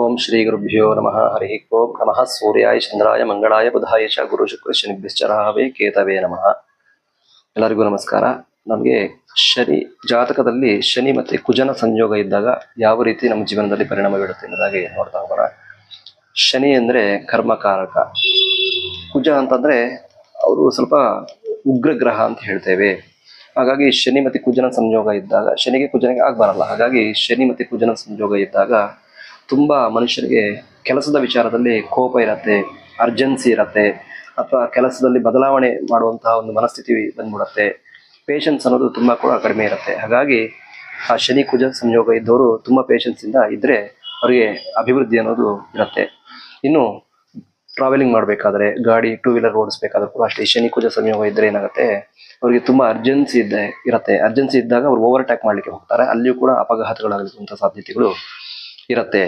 ಓಂ ಶ್ರೀ ಗುರುಭ್ಯೋ ನಮಃ. ಹರಿ ಓಂ ನಮಃ. ಸೂರ್ಯಾಯ, ಚಂದ್ರಾಯ, ಮಂಗಳಾಯ, ಬುಧಾಯ, ಚ ಗುರು, ಶುಕ್ರ ಶನಿಭ್ಯಶ್ಚರಹವೇ ಕೇತವೇ ನಮಃ. ಎಲ್ಲರಿಗೂ ನಮಸ್ಕಾರ. ನಮಗೆ ಶನಿ ಜಾತಕದಲ್ಲಿ ಶನಿ ಮತ್ತೆ ಕುಜನ ಸಂಯೋಗ ಇದ್ದಾಗ ಯಾವ ರೀತಿ ನಮ್ಮ ಜೀವನದಲ್ಲಿ ಪರಿಣಾಮ ಬೀಳುತ್ತೆ ಎನ್ನುವುದಾಗಿ ನೋಡ್ತಾ ಹೋಗೋಣ. ಶನಿ ಅಂದ್ರೆ ಕರ್ಮಕಾರಕ. ಕುಜ ಅಂತಂದ್ರೆ ಅವರು ಸ್ವಲ್ಪ ಉಗ್ರ ಗ್ರಹ ಅಂತ ಹೇಳ್ತೇವೆ. ಹಾಗಾಗಿ ಶನಿ ಮತ್ತೆ ಕುಜನ ಸಂಯೋಗ ಇದ್ದಾಗ, ಶನಿಗೆ ಕುಜನಿಗೆ ಆಗಬಾರಲ್ಲ. ಹಾಗಾಗಿ ಶನಿ ಮತ್ತೆ ಕುಜನ ಸಂಯೋಗ ಇದ್ದಾಗ ತುಂಬಾ ಮನುಷ್ಯರಿಗೆ ಕೆಲಸದ ವಿಚಾರದಲ್ಲಿ ಕೋಪ ಇರತ್ತೆ ಅರ್ಜೆನ್ಸಿ ಇರತ್ತೆ, ಅಥವಾ ಕೆಲಸದಲ್ಲಿ ಬದಲಾವಣೆ ಮಾಡುವಂತಹ ಒಂದು ಮನಸ್ಥಿತಿ ಬಂದ್ಬಿಡತ್ತೆ. ಪೇಷನ್ಸ್ ಅನ್ನೋದು ತುಂಬಾ ಕೂಡ ಕಡಿಮೆ ಇರುತ್ತೆ. ಹಾಗಾಗಿ ಆ ಶನಿ ಕುಜ ಸಂಯೋಗ ಇದ್ದವರು ತುಂಬಾ ಪೇಷನ್ಸ್ ಇಂದ ಇದ್ರೆ ಅವರಿಗೆ ಅಭಿವೃದ್ಧಿ ಅನ್ನೋದು ಇರುತ್ತೆ. ಇನ್ನು ಟ್ರಾವೆಲಿಂಗ್ ಮಾಡಬೇಕಾದ್ರೆ, ಗಾಡಿ ಟೂ ವೀಲರ್ ಓಡಿಸ್ಬೇಕಾದ್ರೂ ಕೂಡ ಅಷ್ಟೇ ಶನಿ ಕುಜ ಸಂಯೋಗ ಇದ್ರೆ ಏನಾಗುತ್ತೆ, ಅವರಿಗೆ ತುಂಬಾ ಅರ್ಜೆನ್ಸಿ ಇದ್ದೆ, ಇರುತ್ತೆ. ಅರ್ಜೆನ್ಸಿ ಇದ್ದಾಗ ಅವ್ರು ಓವರ್ ಅಟ್ಯಾಕ್ ಮಾಡ್ಲಿಕ್ಕೆ ಹೋಗ್ತಾರೆ. ಅಲ್ಲಿಯೂ ಕೂಡ ಅಪಘಾತಗಳಾಗುವಂತ ಸಾಧ್ಯತೆಗಳು ಇರುತ್ತೆ.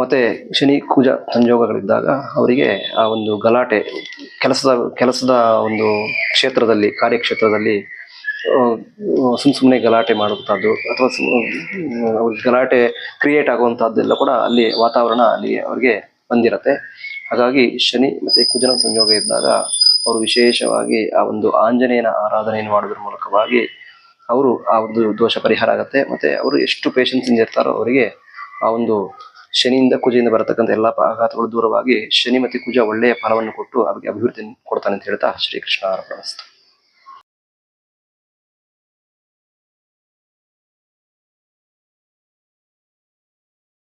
ಮತ್ತೆ ಶನಿ ಕುಜ ಸಂಯೋಗಗಳಿದ್ದಾಗ ಅವರಿಗೆ ಆ ಒಂದು ಗಲಾಟೆ ಕೆಲಸದ ಕೆಲಸದ ಒಂದು ಕ್ಷೇತ್ರದಲ್ಲಿ, ಕಾರ್ಯಕ್ಷೇತ್ರದಲ್ಲಿ ಸುಮ್ಮ ಸುಮ್ ಸುಮ್ಮನೆ ಗಲಾಟೆ ಮಾಡುವಂಥದ್ದು ಅಥವಾ ಗಲಾಟೆ ಕ್ರಿಯೇಟ್ ಆಗುವಂಥದ್ದೆಲ್ಲ ಕೂಡ ಅಲ್ಲಿ ವಾತಾವರಣ ಅಲ್ಲಿ ಅವ್ರಿಗೆ ಬಂದಿರತ್ತೆ. ಹಾಗಾಗಿ ಶನಿ ಮತ್ತು ಕುಜನ ಸಂಯೋಗ ಇದ್ದಾಗ ಅವರು ವಿಶೇಷವಾಗಿ ಆ ಒಂದು ಆಂಜನೇಯನ ಆರಾಧನೆಯನ್ನು ಮಾಡೋದ್ರ ಮೂಲಕವಾಗಿ ಅವರು ಆ ಒಂದು ದೋಷ ಪರಿಹಾರ ಆಗುತ್ತೆ. ಮತ್ತು ಅವರು ಎಷ್ಟು ಪೇಷನ್ಸಿಂದ ಇರ್ತಾರೋ ಅವರಿಗೆ ಆ ಒಂದು ಶನಿಯಿಂದ ಕುಜೆಯಿಂದ ಬರತಕ್ಕಂಥ ಎಲ್ಲಾ ಆಘಾತಗಳು ದೂರವಾಗಿ ಶನಿ ಮತ್ತೆ ಕುಜ ಒಳ್ಳೆಯ ಫಲವನ್ನು ಕೊಟ್ಟು ಅವರಿಗೆ ಅಭಿವೃದ್ಧಿ ಕೊಡ್ತಾನೆ ಅಂತ ಹೇಳ್ತಾ ಶ್ರೀಕೃಷ್ಣ ಅರ್ಪಣಿಸ್ತಾರೆ